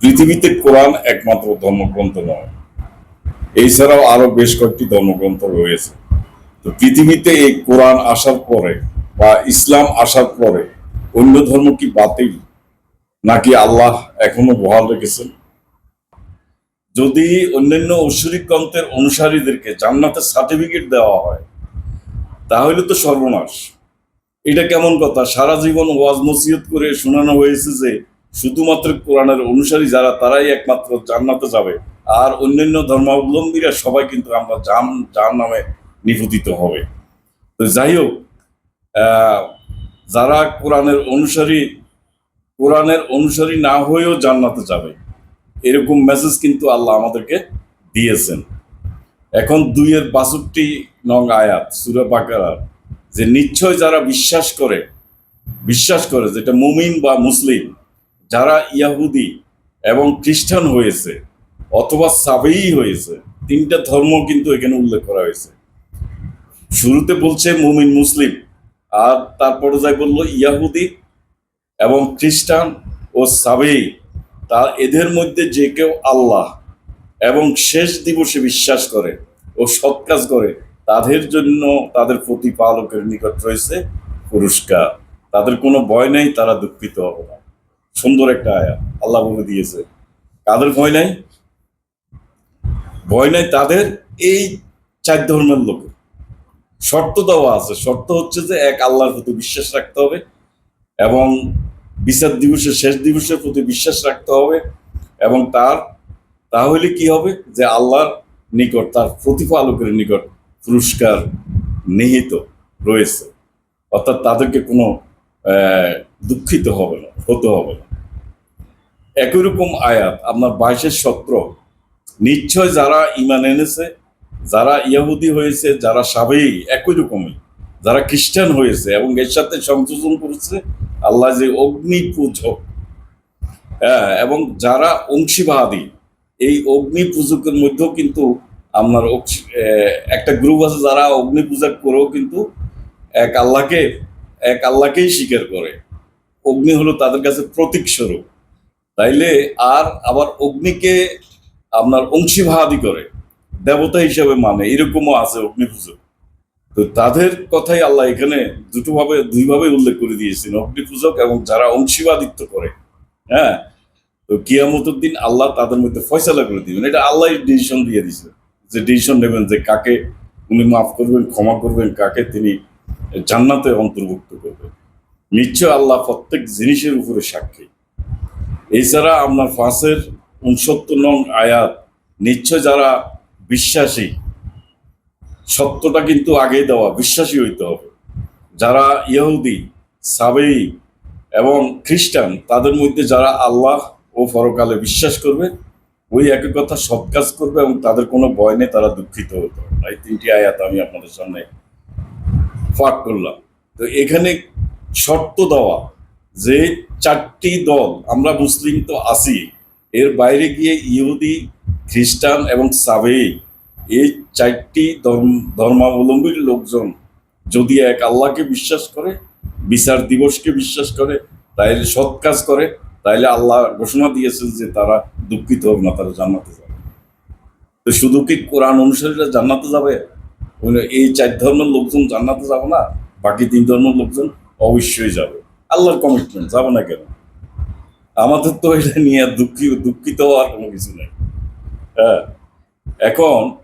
পৃথিবীতে কোরআন একমাত্র ধর্মগ্রন্থ নয়। এছাড়াও আরও বেশ কয়েকটি ধর্মগ্রন্থ রয়েছে। তো পৃথিবীতে এই কোরআন আসার পরে বা ইসলাম আসার পরে অন্য ধর্ম কি বাতিল, নাকি আল্লাহ এখনও বহাল রেখেছেন? যদি অন্যান্য ঐশ্বরিক গ্রন্থের অনুসারীদেরকে জান্নাতের সার্টিফিকেট দেওয়া হয়, তাহলে তো সর্বনাশ। এটা কেমন কথা? সারা জীবন ওয়াজ নসিহত করে শোনানো হয়েছে যে শুধুমাত্র কোরআনের অনুসারী যারা, তারাই একমাত্র জান্নাতে যাবে। আর অন্যান্য ধর্মাবলম্বীরা সবাই কিন্তু আমরা জান যার নামে নিপতিত হবে। তো যাই হোক যারা কোরআনের অনুসারী কোরআনের অনুসারী না হয়েও জান্নাতে যাবে, এরকম মেসেজ কিন্তু আল্লাহ আমাদেরকে দিয়েছেন। এখন দুইয়ের বাষট্টি নং আয়াত, সুরা বাকারার, যে নিশ্চয় যারা বিশ্বাস করে বিশ্বাস করে, যেটা মুমিন বা মুসলিম যারা ইয়াহুদি এবং খ্রিস্টান হয়েছে অথবা সাবেই হয়েছে, তিনটা ধর্ম কিন্তু এখানে উল্লেখ করা হয়েছে। শুরুতে বলছে মুমিন মুসলিম, আর তারপরে যাই বলল ইয়াহুদি এবং খ্রিস্টান ও সাবেই। তা এদের মধ্যে যে কেউ আল্লাহ এবং শেষ দিবসে বিশ্বাস করে ও সৎ কাজ করে, তাদের জন্য তাদের প্রতিপালকের নিকট রয়েছে পুরস্কার। তাদের কোনো ভয় নেই, তারা দুঃখিত হবে না। সুন্দর একটা আয়া আল্লাহ বলে দিয়েছে। কাদের ভয় নাই? ভয় নাই তাদের এই চার ধর্মের লোক। শর্ত দেওয়া আছে। শর্ত হচ্ছে যে এক, আল্লাহর প্রতি বিশ্বাস রাখতে হবে এবং বিচার দিবসের শেষ দিবসের প্রতি বিশ্বাস রাখতে হবে এবং তার, তাহলে কি হবে? যে আল্লাহর নিকট, তার প্রতিপালকের নিকট পুরস্কার নিহিত রয়েছে। অর্থাৎ তাদেরকে কোনো দুঃখিত হবে না, হতে হবে না। একই রকম আয়াত, আপনার বাইশের সত্র, নিশ্চয় যারা ইমান এনেছে, যারা ইয়াহুদি হয়েছে, যারা সাবেই একই রকমই। যারা খ্রিস্টান হয়েছে এবং এর সাথে সংযোজন করেছে, আল্লাহ যে অগ্নি পূজক হ্যাঁ এবং যারা অংশীবাদী, এই অগ্নি পূজকের মধ্যেও কিন্তু আপনার একটা গ্রুপ আছে যারা অগ্নি পূজা করেও কিন্তু এক আল্লাহকে, এক আল্লাহকেই স্বীকার করে। অগ্নি হলো তাদের কাছে প্রতীক স্বরূপ। তাইলে আর আবার অগ্নিকে আপনার অংশীবাদী করে, দেবতা হিসাবে মানে এরকমও আছে অগ্নি পুজো। তো তাদের কথাই আল্লাহ এখানে দুটো ভাবে দুইভাবে উল্লেখ করে দিয়েছেন, অগ্নি পূজক এবং যারা অংশীবাদিত্ব করে হ্যাঁ? তো কিয়ামতের আল্লাহ তাদের মধ্যে ফয়সালা করে দিবেন। এটা আল্লাহ ডিসিশন দিয়ে দিছে যে ডিসিশন নেবেন যে কাকে উনি মাফ করবেন, ক্ষমা করবেন, কাকে তিনি জান্নাতে অন্তর্ভুক্ত করবেন। নিশ্চয় আল্লাহ প্রত্যেক জিনিসের উপরে সাক্ষী। এছাড়া আপনার ফাঁসের উনসত্তর নং আয়াত, নিশ্চয় যারা বিশ্বাসী, সত্যটা কিন্তু আগেই দেওয়া, বিশ্বাসী হইতে হবে। যারা ইহুদি, সাবেই এবং খ্রিস্টান, তাদের মধ্যে যারা আল্লাহ ও পরকালে বিশ্বাস করবে, ওই একই কথা সৎ কাজ করবে এবং তাদের কোনো ভয় নেই, তারা দুঃখিত হতে এই তিনটি আয়াত আমি আপনাদের সামনে পাঠ করলাম। তো এখানে শর্ত দেওয়া যে চারটি দল, আমরা মুসলিম তো আছি, এর বাইরে গিয়ে ইহুদি, খ্রিস্টান এবং সাবেই এই চারটি ধর্ম- ধর্মাবলম্বীর লোকজন যদি এক আল্লাহকে বিশ্বাস করে, বিচার দিবসকে বিশ্বাস করে, তাইলে সৎ কাজ করে, তাইলে আল্লাহ ঘোষণা দিয়েছেন যে তারা দুঃখিত হবে না, তারা জান্নাতে যাবে। তো শুধু কি কোরআন অনুসারীরা জান্নাতে যাবে? এই চার ধর্মের লোকজন জান্নাতে যাবে না? বাকি তিন ধর্মের লোকজন অবশ্যই যাবে। আল্লাহর কমিটমেন্ট যাবে না কেন? আমাদের তো এটা নিয়ে দুঃখী, দুঃখিত হওয়ার কোনো কিছু নেই। হ্যাঁ? এখন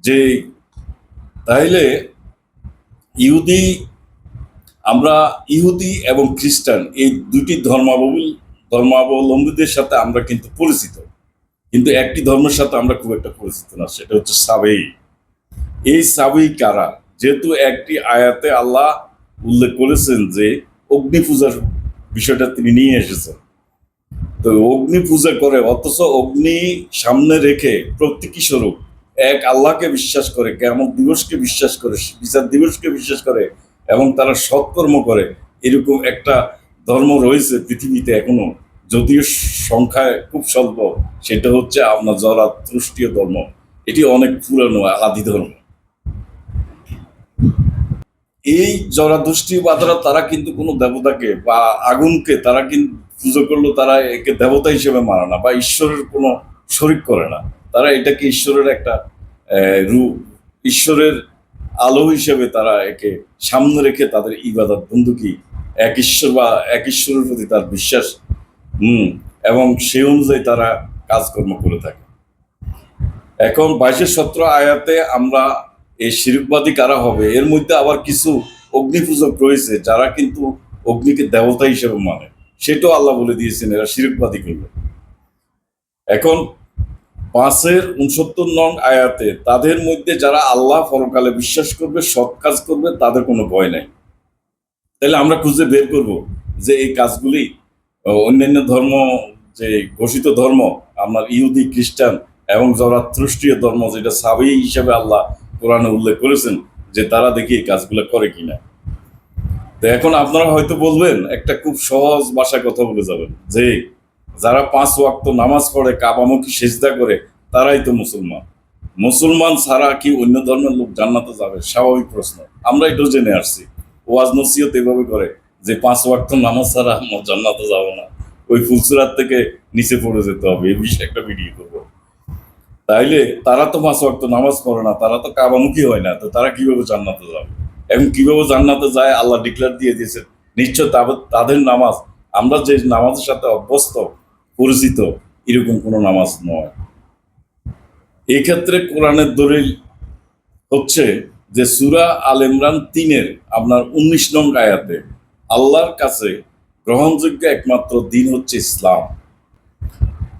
যে তাইলে ইহুদি, আমরা ইহুদি এবং খ্রিস্টান, এই দুটি ধর্মাবলম্বী, ধর্মাবলম্বীদের সাথে আমরা কিন্তু পরিচিত। কিন্তু একটি ধর্মের সাথে আমরা খুব একটা পরিচিত না, সেটা হচ্ছে সাবেই। এই সাবেই কারা? যেহেতু একটি আয়াতে আল্লাহ উল্লেখ করেছেন যে অগ্নি পূজার বিষয়টা তিনি নিয়ে এসেছেন। তো অগ্নি পূজা করে, অথচ অগ্নি সামনে রেখে প্রতীকী স্বরূপ। এক আল্লাহকে বিশ্বাস করে কেমন দিবসকে বিশ্বাস করে, বিচার দিবসকে বিশ্বাস করে, এবং তারা সৎকর্ম করে। এরকম একটা ধর্ম রয়েছে পৃথিবীতে এখনও। যদিও সংখ্যায় খুব স্বল্প, সেটা হচ্ছে আপনার জরাত্রুষ্টীয় ধর্ম। এটি অনেক পুরানো আদি ধর্ম। এই জরাদুষ্টি বাদারা তারা কিন্তু কোনো দেবতাকে বা আগুনকে তারা কিন্তু পুজো করল তারা একে দেবতা হিসেবে মানে না বা ঈশ্বরের কোনো শরিক করে না। তারা এটাকে ঈশ্বরের একটা রূপ ঈশ্বরের আলো হিসেবে তারা একে সামনে রেখে তাদের ইবাদত বন্ধুকি এক ঈশ্বর বা এক ঈশ্বরের প্রতি তার বিশ্বাস, হুম, এবং সেই অনুযায়ী তারা কাজকর্ম করে থাকে। এখন বাইশের সত্র আয়াতে আমরা এই শিরকবাদী কারা হবে? এর মধ্যে আবার কিছু অগ্নি পূজক রয়েছে যারা কিন্তু অগ্নিকে দেবতা হিসেবে মানে। সেটাও আল্লাহ বলে দিয়েছেন, এরা শিরকবাদী করবে। এখন পাঁচের উনসত্তর নং আয়াতে, তাদের মধ্যে যারা আল্লাহ পরকালে বিশ্বাস করবে, সৎ কাজ করবে, তাদের কোনো ভয় নাই। তাহলে আমরা খুঁজে বের করব যে এই কাজগুলি অন্যান্য ধর্ম, যে ঘোষিত ধর্ম, আপনার ইহুদি, খ্রিস্টান এবং জরাত্রুষ্টীয় ধর্ম, যেটা সাবি হিসাবে আল্লাহ কোরআনে উল্লেখ করেছেন যে তারা দেখি এই কাজগুলো করে কিনা। তো এখন আপনারা হয়তো বলবেন, একটা খুব সহজ ভাষায় কথা বলে যাবেন যে যারা পাঁচ ওয়াক্ত নামাজ পড়ে, কাবামুখী সেজদা করে, তারাই তো মুসলমান। মুসলমান ছাড়া কি অন্য ধর্মের লোক জান্নাতে যাবে? স্বাভাবিক প্রশ্ন। আমরা এটাও জেনে আসছি। ওয়াজ নসিহত এভাবে করে যে পাঁচ ওয়াক্ত নামাজ ছাড়া জান্নাতে যাব না। ওই ফুলসুরাত থেকে নিচে পড়ে যেতে হবে, এই বিষয়ে একটা ভিডিও করব। তাইলে তারা তো পাঁচ ওয়াক্ত নামাজ পড়ে না, তারা তো কাবামুখী হয় না, তো তারা কীভাবে জান্নাতে যাবে? এবং কীভাবে জান্নাতে যায়? আল্লাহ ডিক্লেয়ার দিয়ে দিয়েছে নিশ্চয় তাদের নামাজ, আমরা যে নামাজের সাথে অভ্যস্ত, পরিচিত, এরকম কোনো নামাজ নয়। এই ক্ষেত্রে কোরআনের দলিল হচ্ছে যে সুরা আল ইমরান তিনের আপনার উনিশ নং আয়াতে আল্লাহর কাছে গ্রহণযোগ্য একমাত্র দিন হচ্ছে ইসলাম।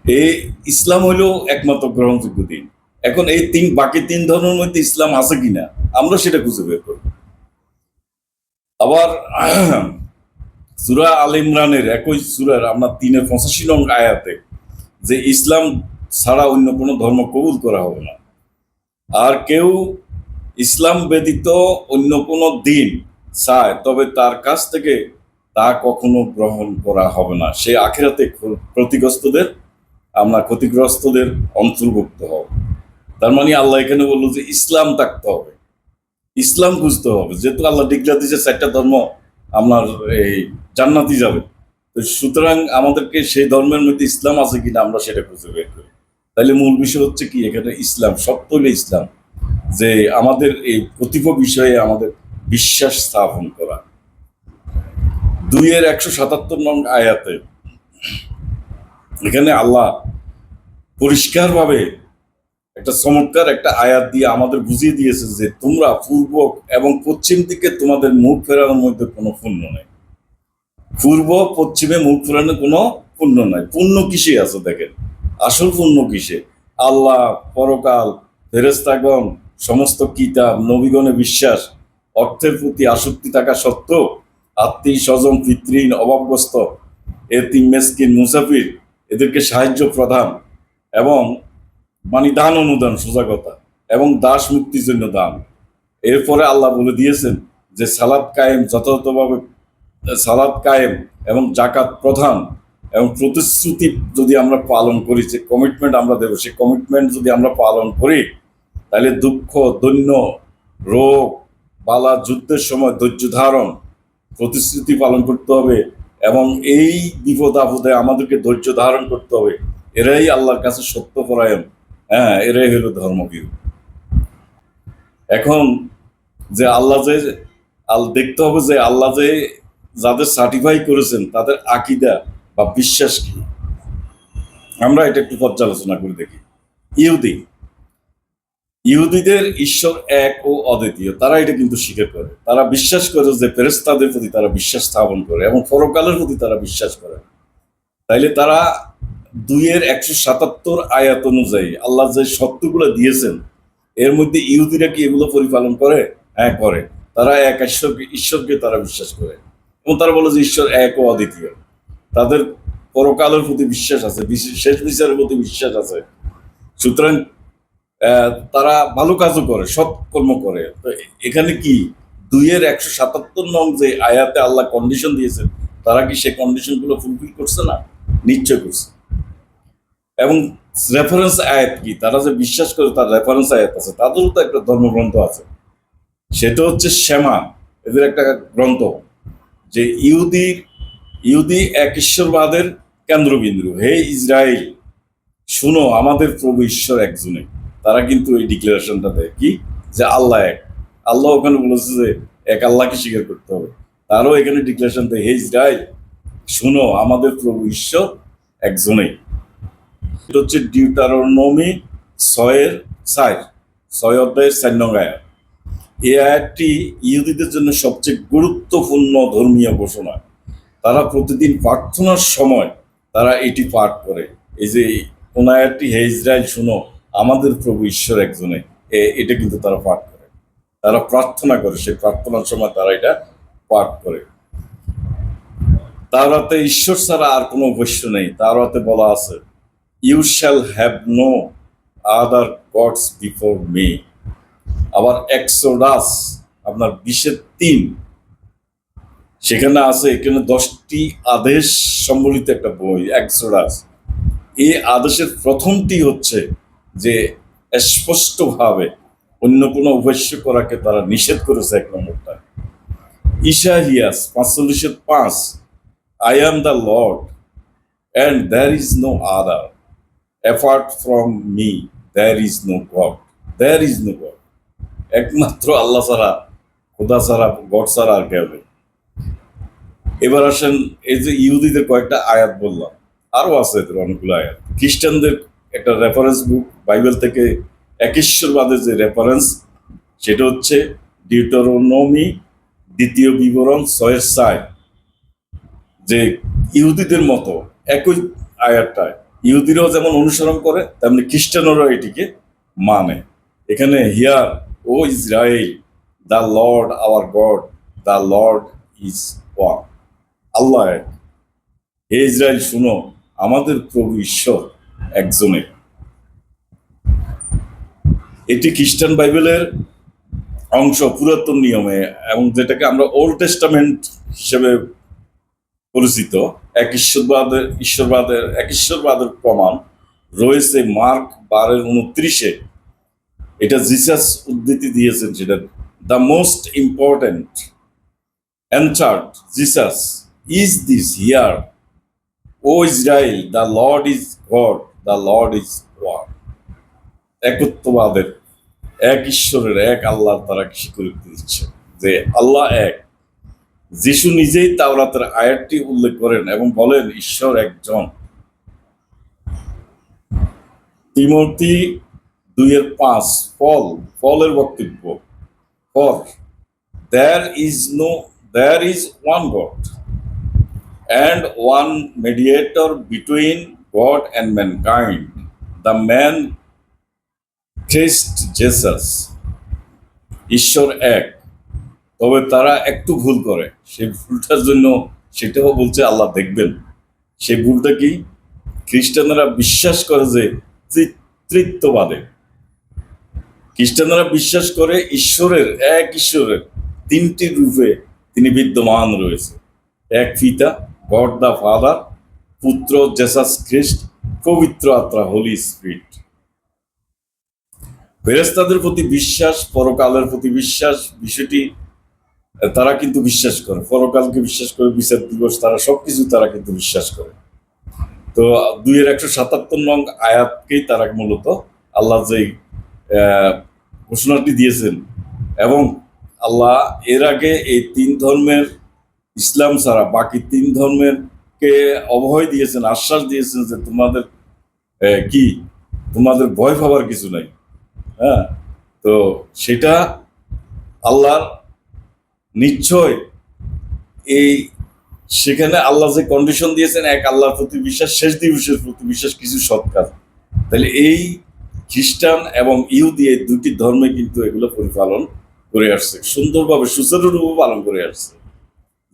এই ইসলাম হইলেও একমাত্র গ্রহণযোগ্য দিন। এখন এই তিন, বাকি তিন ধর্মের মধ্যে ইসলাম আছে কিনা, আমরা সেটা খুঁজে বের করব। আবার, সুরা আল ইমরানের একই সুরার আমরা তিনের পঁচাশি নং আয়াতে যে ইসলাম ছাড়া অন্য কোনো ধর্ম কবুল করা হবে না। আর কেউ ইসলাম ব্যতীত অন্য কোনো দিন চায়, তবে তার কাছ থেকে তা কখনো গ্রহণ করা হবে না। সে আখেরাতে ক্ষতিগ্রস্তদের আমরা ক্ষতিগ্রস্তদের অন্তর্ভুক্ত হব। তার মানে আল্লাহ এখানে বলল যে ইসলাম থাকতে হবে। ইসলাম বুঝতে হবে। যেহেতু আল্লাহ ডিক্লার দিয়েছে চারটা ধর্ম আপনার এই জান্নাতি যাবে। তো সুতরাং আমাদেরকে সেই ধর্মের মধ্যে ইসলাম আছে কিনা আমরা সেটা খুঁজে বের করি। তাহলে মূল বিষয় হচ্ছে কি? এখানে ইসলাম সত্য হলো ইসলাম। যে আমাদের এই প্রতিভ বিষয়ে আমাদের বিশ্বাস স্থাপন করা। দুইয়ের একশো সাতাত্তর নং আয়াতে এখানে আল্লাহ পরিষ্কারভাবে একটা চমৎকার একটা আয়াত দিয়ে আমাদের বুঝিয়ে দিয়েছে যে তোমরা পূর্ব এবং পশ্চিম দিকে তোমাদের মুখ ফেরানোর মধ্যে কোনো পুণ্য নেই। পূর্ব পশ্চিমে মুখ ফেরানোর কোনো পুণ্য নাই। পুণ্য কিসে আছে দেখেন? আসল পুণ্য কিসে? আল্লাহ, পরকাল ফেরেস্তাগণ সমস্ত কিতাব নবীগণে বিশ্বাস, অর্থের প্রতি আসক্তি থাকা সত্ত্বেও আত্মীয় স্বজন পিতৃহীন অভাবগ্রস্ত, এতিম, মেসকিন, মুসাফির এদেরকে সাহায্য প্রদান এবং মানে দান অনুদান, সজাগতা এবং দাস মুক্তির জন্য দান। এরপরে আল্লাহ বলে দিয়েছেন যে সালাদ কায়েম, যথাযথভাবে সালাদ কায়েম এবং জাকাত প্রধান এবং প্রতিশ্রুতি যদি আমরা পালন করি, যে কমিটমেন্ট আমরা দেবো, সেই কমিটমেন্ট যদি আমরা পালন করি, তাহলে দুঃখ, দৈন্য, রোগ, বালা যুদ্ধের সময় ধৈর্য ধারণ, প্রতিশ্রুতি পালন করতে হবে এবং এই বিপদ আপদে আমাদেরকে ধৈর্য ধারণ করতে হবে। এরাই আল্লাহর কাছে সত্য পরায়ণ। হ্যাঁ এরাই হলো ধর্মবীর এখন যে আল্লাহ যে আল, দেখতে হবে যে আল্লাহ যে যাদের সার্টিফাই করেছেন, তাদের আকিদা বা বিশ্বাস কি? আমরা এটা একটু পর্যালোচনা করে দেখি। ইহুদি ইহুদিদের ঈশ্বর এক ও অদ্বিতীয়। তারা এটা কিন্তু স্বীকার করে। তারা বিশ্বাস করে যে ফেরেস্তাদের প্রতি তারা বিশ্বাস স্থাপন করে এবং পরকালের প্রতি তারা বিশ্বাস করে। তাইলে তারা দুইয়ের একশো সাতাত্তর আয়াত অনুযায়ী আল্লাহ যে সত্যগুলো দিয়েছেন, এর মধ্যে ইহুদিরা কি এগুলো পরিপালন করে? হ্যাঁ করে। তারা এক ঈশ্বরকে ঈশ্বরকে তারা বিশ্বাস করে। এবং তারা বলে যে ঈশ্বর এক ও অদ্বিতীয়। তাদের পরকালের প্রতি বিশ্বাস আছে শেষ বিচারের প্রতি বিশ্বাস আছে। সুতরাং তারা ভালো কাজও করে, সৎ কর্ম করে। তো এখানে কি দুইয়ের একশো সাতাত্তর নং যে আয়াতে আল্লাহ কন্ডিশন দিয়েছেন, তারা কি সেই কন্ডিশনগুলো ফুলফিল করছে না? নিশ্চয় করছে। এবং রেফারেন্স আয়াত কি? তারা যে বিশ্বাস করে তার রেফারেন্স আয়াত আছে, তাদেরও তো একটা ধর্মগ্রন্থ আছে। সেটা হচ্ছে শ্যামা, এদের একটা গ্রন্থ, যে ইহুদি ইহুদি এক ঈশ্বরবাদের কেন্দ্রবিন্দু। হে ইসরায়েল শুনো, আমাদের প্রভু ঈশ্বর একজনে তারা কিন্তু এই ডিক্লারেশনটা দেয় কি? যে আল্লাহ এক। আল্লাহ ওখানে বলেছে যে এক আল্লাহকে স্বীকার করতে হবে। তারও এখানে ডিক্লারেশন দেয়, হে ইসরায়েল শুনো, আমাদের প্রভু ঈশ্বর একজনেই। এটা হচ্ছে ডিউটারোনমি ছয়ের সাইর ছয় অধ্যায়ের নং আয়াত। এই আয়াতটি ইহুদিদের জন্য সবচেয়ে গুরুত্বপূর্ণ ধর্মীয় ঘোষণা। তারা প্রতিদিন প্রার্থনার সময় তারা এটি পাঠ করে। এই যে কোন আয়াতটি, হে ইসরায়েল শুনো আমাদের প্রভু ঈশ্বর একজনে। এটা কিন্তু তারা পাঠ করে। তারা প্রার্থনা করে, সেই প্রার্থনার সময় তারা এটা পাঠ করে। তার হাতে ঈশ্বর ছাড়া আর কোনো বৈশ্য নেই। তার হাতে বলা আছে you shall have no other gods before me আবার এক্সোডাস, আপনার বিশের তিন। সেখানে আছে, এখানে দশটি আদেশ সম্বলিত একটা বই, এক্সোডাস। এই আদেশের প্রথমটি হচ্ছে যে স্পষ্টভাবে অন্য কোনো উপাস্য করাকে তারা নিষেধ করেছে এক নম্বরটা ইশাহিয়াস পাঁচচল্লিশের পাঁচ I am the Lord and there is no other apart from me there is no God there is no God একমাত্র আল্লাহ ছাড়া, খোদা ছাড়া, গড ছাড়া আর কেউ এবার আসেন, এই যে ইহুদিদের কয়েকটা আয়াত বললাম। আরও আছে এদের অনেকগুলো আয়াত। খ্রিস্টানদের একটা রেফারেন্স বুক বাইবেল থেকে একেশ্বরবাদের যে রেফারেন্স সেটা হচ্ছে ডিউটোরোনমি দ্বিতীয় বিবরণ ছয়ের সাই যে ইহুদিদের মতো একই আয়াতটায়, ইহুদিরাও যেমন অনুসরণ করে, তেমনি খ্রিস্টানরাও এটিকে মানে। এখানে hear O Israel the Lord our God the Lord is one আল্লাহ হে ইসরায়েল, শুনো, আমাদের প্রভু ঈশ্বর। একজনে। এটি খ্রিস্টান বাইবেলের অংশ পুরাতন নিয়মে এবং যেটাকে আমরা ওল্ড টেস্টামেন্ট হিসেবে পরিচিত। এক ঈশ্বরবাদের ঈশ্বরবাদের এক ঈশ্বরবাদের প্রমাণ রয়েছে মার্ক বারের উনত্রিশে। এটা জিসাস উদ্ধৃতি দিয়েছেন সেটা the most important answered Jesus, is this hear O Israel, the Lord is God, the Lord is one একত্ববাদের এক ঈশ্বরের, এক আল্লাহ তারা স্বীকৃতি দিচ্ছে যে আল্লাহ এক। যিশু নিজেই তাওরাতের আয়াতটি উল্লেখ করেন এবং বলেন, ঈশ্বর একজন। তিমতি দুইয়ের পাঁচ, ফল, ফলের বক্তব্য। For there is no there is one god and one mediator between god and mankind, the man christ jesus, ঈশ্বর এক। তবে তারা একটু ভুল করে। সেই ভুলটার জন্য সেটাও বলছে আল্লাহ দেখবেন। সেই ভুলটা কি? খ্রিস্টানরা বিশ্বাস করে যে তৃত্ববাদে। খ্রিস্টানরা বিশ্বাস করে ঈশ্বরের এক ঈশ্বরের তিনটি রূপে তিনি বিদ্যমান রয়েছে। এক পিতা, গড দ্য ফাদার পুত্র জেসাস খ্রিস্ট, পবিত্র আত্মা হোলি স্পিরিট ফেরেস্তাদের প্রতি বিশ্বাস, পরকালের প্রতি বিশ্বাস, বিষয়টি তারা কিন্তু বিশ্বাস করে। পরকালকে বিশ্বাস করে বিচার দিবস, তারা সবকিছু তারা কিন্তু বিশ্বাস করে। তো দুইয়ের একশো সাতাত্তর নং আয়াতকেই তারা মূলত আল্লাহ যে ঘোষণাটি দিয়েছেন এবং আল্লাহ এর আগে এই তিন ধর্মের ইসলাম ছাড়া বাকি তিন ধর্মের কে অভয় দিয়েছেন, আশ্বাস দিয়েছেন যে তোমাদের কি? তোমাদের ভয় পাবার কিছু নাই। হ্যাঁ? তো সেটা আল্লাহর নিশ্চয় এই সেখানে আল্লাহ যে কন্ডিশন দিয়েছেন, এক আল্লাহর প্রতি বিশ্বাস, শেষ দিবসের প্রতি বিশ্বাস কিছু সৎ কাজ। তাহলে এই খ্রিস্টান এবং ইহুদি এই দুটি ধর্মে কিন্তু এগুলো পরিপালন করে আসছে। সুন্দরভাবে, সুচারুরূপে পালন করে আসছে।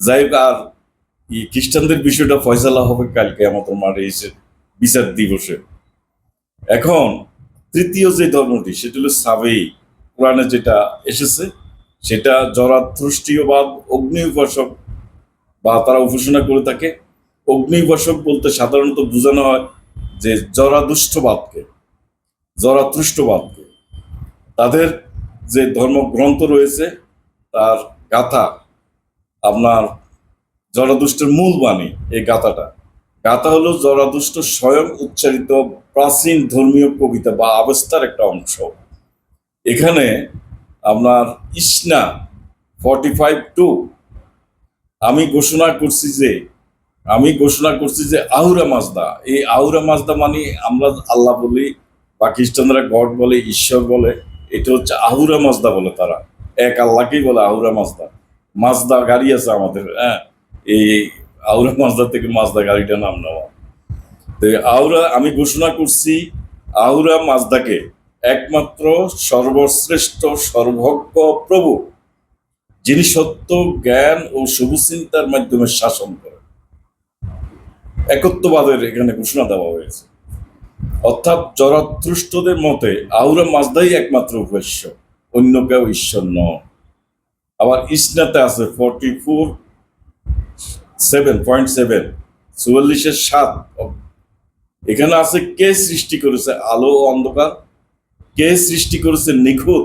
যাই হোক, আর খ্রিস্টানদের বিষয়টা ফয়সালা হবে কালকে আমাদের মাঠে এসে বিচার দিবসে। এখন তৃতীয় যে ধর্মটি, সেটা হলো সাবেই। কোরআনে যেটা এসেছে, সেটা জরাথ্রষ্টীয়বাদ অগ্নি উপাসক বা তারা উপাসনা করে থাকে। অগ্নি উপাসক বলতে সাধারণত বোঝানো হয় যে জরাদুষ্টবাদকে, জরাতৃষ্টবাদকে। তাদের যে ধর্মগ্রন্থ রয়েছে, তার গাথা, আপনার জরাদুষ্টের মূল বাণী এই গাথাটা। গাথা হলো জরাদুষ্ট স্বয়ং উচ্চারিত প্রাচীন ধর্মীয় কবিতা বা অবস্থার একটা অংশ। এখানে আপনার ইসনা ফর্টি ফাইভ টু আমি ঘোষণা করছি যে, আমি ঘোষণা করছি যে আহুরা মাজদা। এই আহুরা মাজদা মানে আমরা আল্লাহ বলি বা খ্রিস্টানরা গড বলে, ঈশ্বর বলে, এটা হচ্ছে আহুরা মাজদা বলে তারা। এক আল্লাহকেই বলে আহুরা মাজদা। মাজদা গাড়ি আছে আমাদের হ্যাঁ? এই আউরা মাজদা থেকে মাজদা গাড়িটা নাম নেওয়া। তো আউরা আমি ঘোষণা করছি, আউরা মাজদাকে একমাত্র সর্বশ্রেষ্ঠ, সর্বজ্ঞ, প্রভু, যিনি সত্য, জ্ঞান ও শুভচিন্তার মাধ্যমে শাসন করেন। একত্ববাদের এখানে ঘোষণা দেওয়া হয়েছে। অর্থাৎ জরাতৃষ্টদের মতে আউরা মাজদাই একমাত্র উপাস্য অন্য কেউ ঈশ্বর নয়। আবার ইসনাতে আছে forty four seven point seven চুয়াল্লিশের সাত। এখানে আছে কে সৃষ্টি করেছে আলো অন্ধকার? কে সৃষ্টি করেছে নিখুঁত,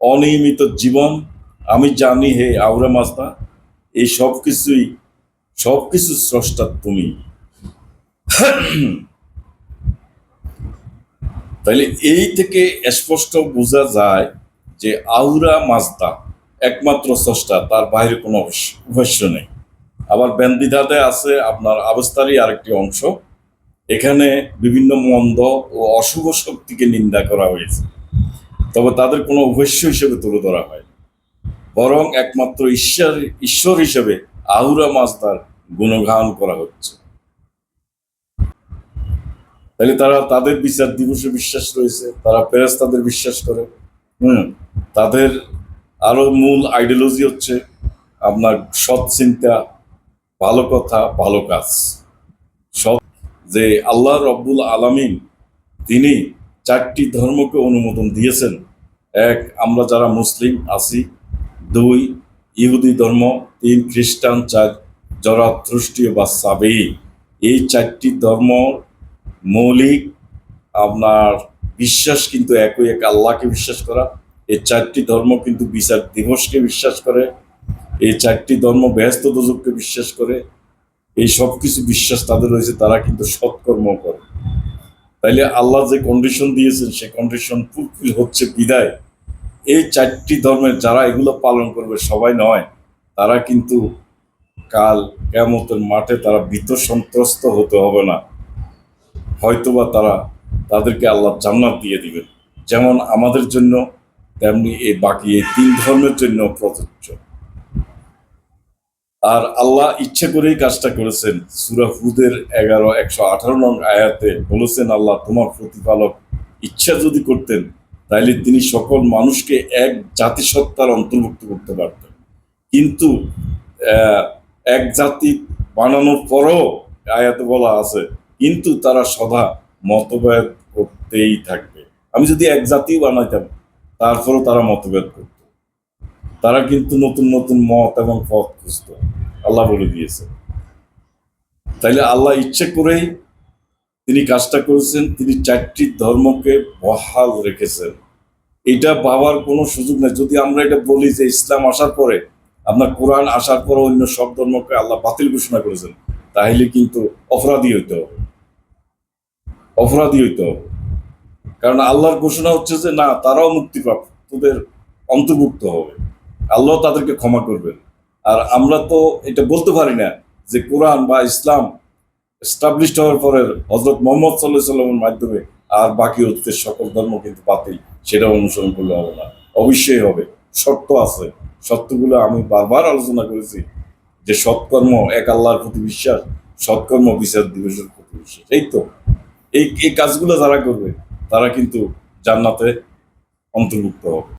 অনিয়মিত জীবন? আমি জানি হে আউরা মাস্তা, এই সব কিছুই সব কিছু স্রষ্টা তুমি। তাহলে এই থেকে স্পষ্ট বোঝা যায় যে আউরা মাজদা একমাত্র স্রষ্টা, তার বাইরে কোনো উপাস্য নেই। আবার বেন্দিদাতে আছে আপনার আবস্থারই আরেকটি অংশ। এখানে বিভিন্ন মন্দ ও অশুভ শক্তিকে নিন্দা করা হয়েছে। তবে তাদের কোনো উভস্য হিসেবে তুলে ধরা হয় বরং একমাত্র ঈশ্বর ঈশ্বর হিসেবে আহুরা মাজদার গুণগান করা হচ্ছে। তাহলে তারা তাদের বিচার দিবসে বিশ্বাস রয়েছে, তারা ফেরেস্তাদের বিশ্বাস করে। হুম, তাদের আরও মূল আইডিওলজি হচ্ছে আপনার সৎ চিন্তা ভালো কথা, ভালো কাজ। সব যে আল্লাহ রব্বুল আলামিন, তিনি চারটি ধর্মকে অনুমোদন দিয়েছেন। এক, আমরা যারা মুসলিম আছি। দুই, ইহুদি ধর্ম। তিন, খ্রিস্টান, চার জরাথ্রষ্টীয় বা সাবেই। এই চারটি ধর্ম মৌলিক, আপনার বিশ্বাস কিন্তু একই, এক আল্লাহকে বিশ্বাস করা। এই চারটি ধর্ম কিন্তু বিচার দিবসকে বিশ্বাস করে। এই চারটি ধর্ম ব্যস্ত দোজককে বিশ্বাস করে, এই সব কিছু বিশ্বাস তাদের রয়েছে, তারা কিন্তু সৎকর্ম করে। তাইলে আল্লাহ যে কন্ডিশন দিয়েছেন সেই কন্ডিশন ফুলফিল হচ্ছে বিদায়। এই চারটি ধর্মের যারা এগুলো পালন করবে, সবাই নয়, তারা কিন্তু কাল কেমতের মাঠে তারা ভীত সন্ত্রস্ত হতে হবে না। হয়তোবা তারা তাদেরকে আল্লাহ জান্নাত দিয়ে দিবেন। যেমন আমাদের জন্য, তেমনি এই বাকি এই তিন ধর্মের জন্য প্রযোজ্য। আর আল্লাহ ইচ্ছে করেই কাজটা করেছেন। সুরা হুদের এগারো, একশো আঠারো নং আয়াতে বলেছেন, আল্লাহ তোমার প্রতিপালক ইচ্ছা যদি করতেন, তাইলে তিনি সকল মানুষকে এক জাতিসত্তার অন্তর্ভুক্ত করতে পারতেন। কিন্তু এক জাতি বানানোর পরও আয়াতে বলা আছে, কিন্তু তারা সদা মতভেদ করতেই থাকবে। আমি যদি এক জাতিও বানাইতাম, তারপরও তারা মতভেদ করত। তারা কিন্তু নতুন নতুন মত এবং পথ খুঁজত। আল্লাহ বলে দিয়েছে তাইলে আল্লাহ ইচ্ছে করেই তিনি কাজটা করেছেন, তিনি চারটি ধর্মকে বহাল রেখেছেন। এটা পাওয়ার কোনো সুযোগ নেই। যদি আমরা এটা বলি যে ইসলাম আসার পরে আপনার কোরআন আসার পরে অন্য সব ধর্মকে আল্লাহ বাতিল ঘোষণা করেছেন, তাহলে কিন্তু অপরাধী হইতে হবে। অপরাধী হইতে হবে। কারণ আল্লাহর ঘোষণা হচ্ছে যে, না, তারাও মুক্তিপ্রাপ্ত তোদের অন্তর্ভুক্ত হবে। আল্লাহ তাদেরকে ক্ষমা করবেন। আর আমরা তো এটা বলতে পারি না যে কোরআন বা ইসলাম এস্টাবলিশড হওয়ার পরে হজরত মোহাম্মদ সাল্লাহ সাল্লামের মাধ্যমে আর বাকি হচ্ছে সকল ধর্ম কিন্তু বাতিল, সেটা অনুসরণ করলে হবে না। অবশ্যই হবে, শর্ত আছে। শর্তগুলো আমি বারবার আলোচনা করেছি যে সৎকর্ম এক আল্লাহর প্রতি বিশ্বাস, সৎকর্ম বিচার দিবসের প্রতি বিশ্বাস। এই তো, এই এই কাজগুলো যারা করবে, তারা কিন্তু জান্নাতে অন্তর্ভুক্ত হবে।